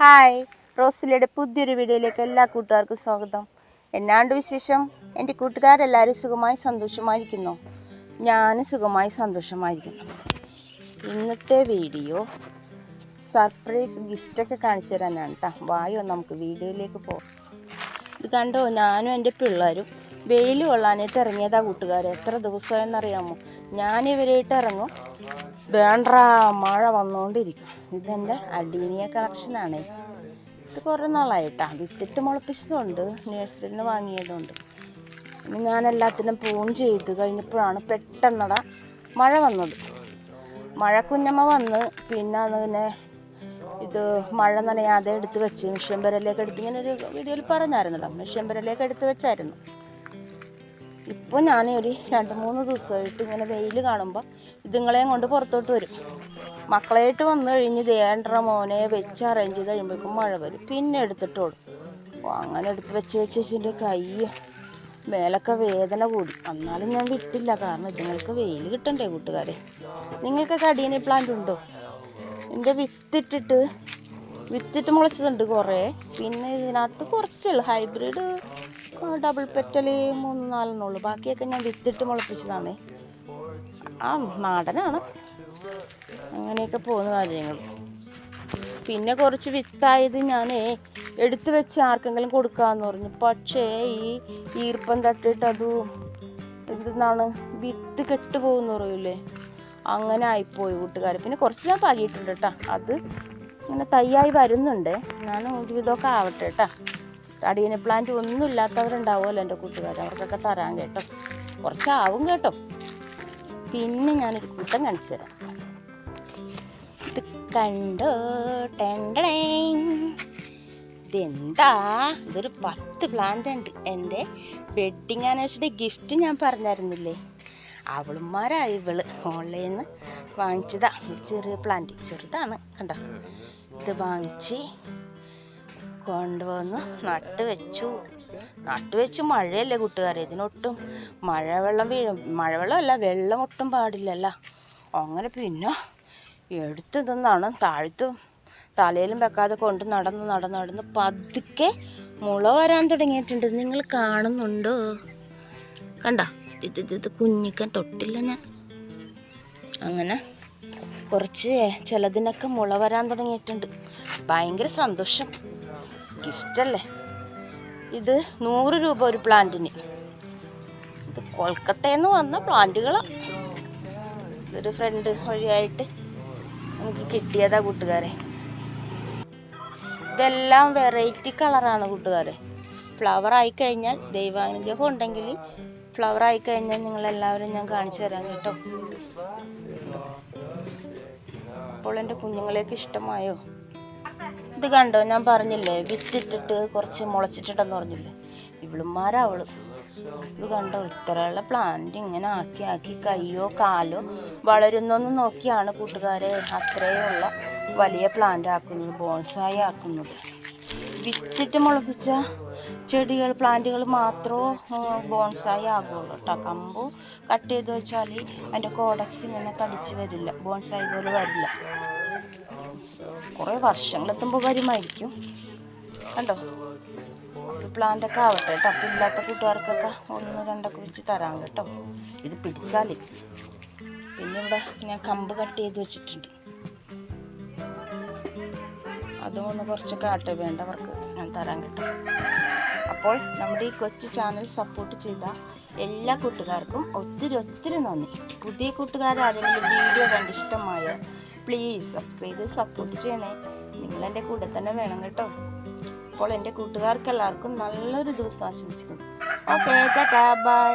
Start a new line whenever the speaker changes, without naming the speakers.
Hi റോസിലയുടെ പുതിയൊരു വീഡിയോയിലേക്ക് എല്ലാ കൂട്ടുകാർക്കും സ്വാഗതം. എന്നാണ്ട് വിശേഷം? എന്റെ കൂട്ടുകാരെല്ലാവരും സുഖമായി സന്തോഷമായിരിക്കുന്നു. ഞാൻ സുഖമായി സന്തോഷമായിരിക്കുന്നു. ഇന്നത്തെ വീഡിയോ സർപ്രൈസ് ഗിഫ്റ്റൊക്കെ കാണിച്ചു തരാനാണ് കേട്ടോ വായോ നമുക്ക് വീഡിയോയിലേക്ക് പോകാം ഇത് കണ്ടോ? ഞാനും എന്റെ പിള്ളേരും വെയിൽ കൊള്ളാനായിട്ട് ഇറങ്ങിയതാ കൂട്ടുകാരെ. എത്ര ദിവസമായെന്നറിയാമോ? ഞാൻ ഇവരായിട്ട് ഇറങ്ങും. വേണ്ട മഴ വന്നുകൊണ്ടിരിക്കും ഇതെന്റെ അഡീനിയ കളക്ഷനാണ് ഇത് കുറേ നാളായിട്ടാ. വിത്തിട്ട് മുളപ്പിച്ചതുണ്ട്. നഴ്സറിയിൽ നിന്ന് വാങ്ങിയതുണ്ട്. പിന്നെ ഞാൻ എല്ലാത്തിനും പൂൺ ചെയ്ത് കഴിഞ്ഞപ്പോഴാണ് പെട്ടെന്നട മഴ വന്നത്. മഴ കുഞ്ഞമ്മ വന്ന് പിന്നെ അതിനെ ഇത് മഴ നനയാതെ എടുത്ത് വെച്ച് മിഷ്യൻ പെരലേക്ക് എടുത്ത് ഇങ്ങനെ ഒരു വീഡിയോയിൽ പറഞ്ഞായിരുന്നല്ലോ. മിഷ്യൻ പെരലേക്ക് എടുത്ത് വെച്ചായിരുന്നു. ഇപ്പോൾ ഞാൻ ഒരു രണ്ട് മൂന്ന് ദിവസമായിട്ട് ഇങ്ങനെ വെയിൽ കാണുമ്പോൾ ഇതുങ്ങളെയും കൊണ്ട് പുറത്തോട്ട് വരും. മക്കളായിട്ട് വന്നു കഴിഞ്ഞ് ദേണ്ടറ മോനെ വെച്ച് അറേഞ്ച് ചെയ്ത് കഴിയുമ്പോഴേക്കും മഴ വരും. പിന്നെ എടുത്തിട്ടോളും. അപ്പോൾ അങ്ങനെ എടുത്ത് വെച്ച് വെച്ച് വെച്ചിന്റെ കൈ മേലൊക്കെ വേദന കൂടി. എന്നാലും ഞാൻ വിട്ടില്ല. കാരണം ഇതുങ്ങൾക്ക് വെയിൽ കിട്ടണ്ടേ കൂട്ടുകാരെ. നിങ്ങൾക്കൊക്കെ അടിയനി പ്ലാന്റ് ഉണ്ടോ? എന്റെ വിത്തിട്ടിട്ട് വിത്തിട്ട് മുളച്ചതുണ്ട് കുറേ. പിന്നെ ഇതിനകത്ത് കുറച്ചുള്ളൂ ഹൈബ്രിഡ് ഡബിൾ പെറ്റൽ മൂന്ന് നാലെണ്ണുള്ളൂ ബാക്കിയൊക്കെ ഞാൻ വിത്തിട്ട് മുളപ്പിച്ചതാണ്. ആ നാടനാണ്. അങ്ങനെയൊക്കെ പോകുന്ന കാര്യങ്ങൾ. പിന്നെ കുറച്ച് വിത്തായത് ഞാൻ എടുത്തു വെച്ച് ആർക്കെങ്കിലും കൊടുക്കാമെന്ന് പറഞ്ഞു. പക്ഷേ ഈ ഈർപ്പം തട്ടിട്ട് അത് എന്തെന്നാണ്? വിത്ത് കെട്ടുപോകുന്ന പറയൂലേ? അങ്ങനെ ആയിപ്പോയി കൂട്ടുകാർ പിന്നെ കുറച്ച് ഞാൻ പാകിയിട്ടുണ്ട് കേട്ടോ. അത് ഇങ്ങനെ തയ്യായി വരുന്നുണ്ട്. ഞാൻ ഒരുവിധമൊക്കെ ആവട്ടെ കേട്ടോ. അടിയന പ്ലാന്റ് ഒന്നും ഇല്ലാത്തവരുണ്ടാവുമല്ലോ എന്റെ കൂട്ടുകാർ അവർക്കൊക്കെ തരാൻ കേട്ടോ. കുറച്ചാവും കേട്ടോ. പിന്നെ ഞാനൊരു കൂട്ടം കാണിച്ചു തരാം. ഇത് കണ്ടോ? ഇതെന്താ? ഇതൊരു പത്ത് പ്ലാന്റ് ഉണ്ട്. എന്റെ വെഡിങ് ആനിവേഴ്സറി ഗിഫ്റ്റ് ഞാൻ പറഞ്ഞായിരുന്നില്ലേ? അവളുമാരാ ഇവൾ. ഓൺലൈനിൽ നിന്ന് വാങ്ങിച്ചതാ. ചെറിയ പ്ലാന്റ് ചെറുതാണ്. കണ്ടോ? ഇത് വാങ്ങിച്ച് കൊണ്ടുവന്ന് നട്ട് വെച്ചു. നട്ട് വെച്ച് മഴയല്ലേ കൂട്ടുകാരെ? ഇതിനൊട്ടും മഴവെള്ളം വീഴും. മഴവെള്ളമല്ല വെള്ളം ഒട്ടും പാടില്ലല്ലോ. അങ്ങനെ പിന്നെ എടുത്ത് നിന്നാണ് താഴ്ത്തും തലയിലും വെക്കാതെ കൊണ്ട് നടന്ന് നടന്ന് നടന്ന് പതുക്കെ മുള വരാൻ തുടങ്ങിയിട്ടുണ്ട്. നിങ്ങൾ കാണുന്നുണ്ടോ? കണ്ട? ഇത് ഇത് ഇത് കുഞ്ഞിക്കാൻ തൊട്ടില്ല ഞാൻ. അങ്ങനെ കുറച്ച് ചിലതിനൊക്കെ മുള വരാൻ തുടങ്ങിയിട്ടുണ്ട്. ഭയങ്കര സന്തോഷം. ഗിഫ്റ്റല്ലേ ഇത് നൂറ് രൂപ ഒരു പ്ലാന്റിന്. ഇത് കൊൽക്കത്തയിൽ നിന്ന് വന്ന പ്ലാന്റുകളാണ് ഇതൊരു ഫ്രണ്ട് വഴിയായിട്ട് നമുക്ക് കിട്ടിയതാ കൂട്ടുകാരെ. ഇതെല്ലാം വെറൈറ്റി കളറാണ് കൂട്ടുകാരെ. ഫ്ലവർ ആയി കഴിഞ്ഞാൽ ദൈവാനുഗ്രഹം ഉണ്ടെങ്കിൽ ഫ്ലവർ ആയി കഴിഞ്ഞാൽ നിങ്ങളെല്ലാവരും ഞാൻ കാണിച്ചു തരാം കേട്ടോ. അപ്പോൾ എന്റെ കുഞ്ഞുങ്ങളെയൊക്കെ ഇഷ്ടമായോ? ഇത് കണ്ടോ? ഞാൻ പറഞ്ഞില്ലേ വിത്തിട്ടിട്ട് കുറച്ച് മുളച്ചിട്ടുണ്ടെന്ന് പറഞ്ഞില്ലേ? ഇവളുമാരാ അവൾ. ഇത് കണ്ടോ? ഇത്രയുള്ള പ്ലാന്റ് ഇങ്ങനെ ആക്കി ആക്കി കയ്യോ കാലോ വളരുന്നൊന്ന് നോക്കിയാണ് കൂട്ടുകാരെ. അത്രയുള്ള വലിയ പ്ലാന്റ് ആക്കുന്നത് ബോൺസായി ആക്കുന്നത്. വിത്തിട്ട് മുളപ്പിച്ച? ചെടികൾ പ്ലാന്റുകൾ മാത്രമേ ബോൺസായി ആകുള്ളൂ കേട്ടോ കമ്പ് കട്ട് ചെയ്ത് വെച്ചാൽ അതിന്റെ കോഡക്സ് ഇങ്ങനെ തടിച്ച് വരില്ല ബോൺസായി പോലെ വരില്ല. കുറേ വർഷങ്ങളെത്തുമ്പോൾ വരുമായിരിക്കും. കണ്ടോ? പ്ലാന്റൊക്കെ ആവട്ടെ കേട്ടോ അപ്പം ഇല്ലാത്ത കൂട്ടുകാർക്കൊക്കെ ഒന്ന് രണ്ടൊക്കെ വെച്ച് തരാം കേട്ടോ. ഇത് പിടിച്ചാൽ പിന്നെ ഇവിടെ ഞാൻ കമ്പ് കട്ട് ചെയ്ത് വെച്ചിട്ടുണ്ട്. അതും ഒന്ന് കുറച്ചൊക്കെ ആട്ടെ വേണ്ടവർക്ക് ഞാൻ തരാൻ കേട്ടോ. അപ്പോൾ നമ്മുടെ ഈ കൊച്ചു ചാനൽ സപ്പോർട്ട് ചെയ്ത എല്ലാ കൂട്ടുകാർക്കും ഒത്തിരി ഒത്തിരി നന്ദി. പുതിയ കൂട്ടുകാരാരെങ്കിലും വീഡിയോ കണ്ട് ഇഷ്ടമായ പ്ലീസ് സബ്സ്ക്രൈബ് ചെയ്ത് സപ്പോർട്ട് ചെയ്യണേ നിങ്ങളെന്റെ കൂടെ തന്നെ വേണം കേട്ടോ. അപ്പോൾ എന്റെ കൂട്ടുകാർക്ക് എല്ലാവർക്കും നല്ലൊരു ദിവസം ആശംസിക്കുന്നു. Okay bye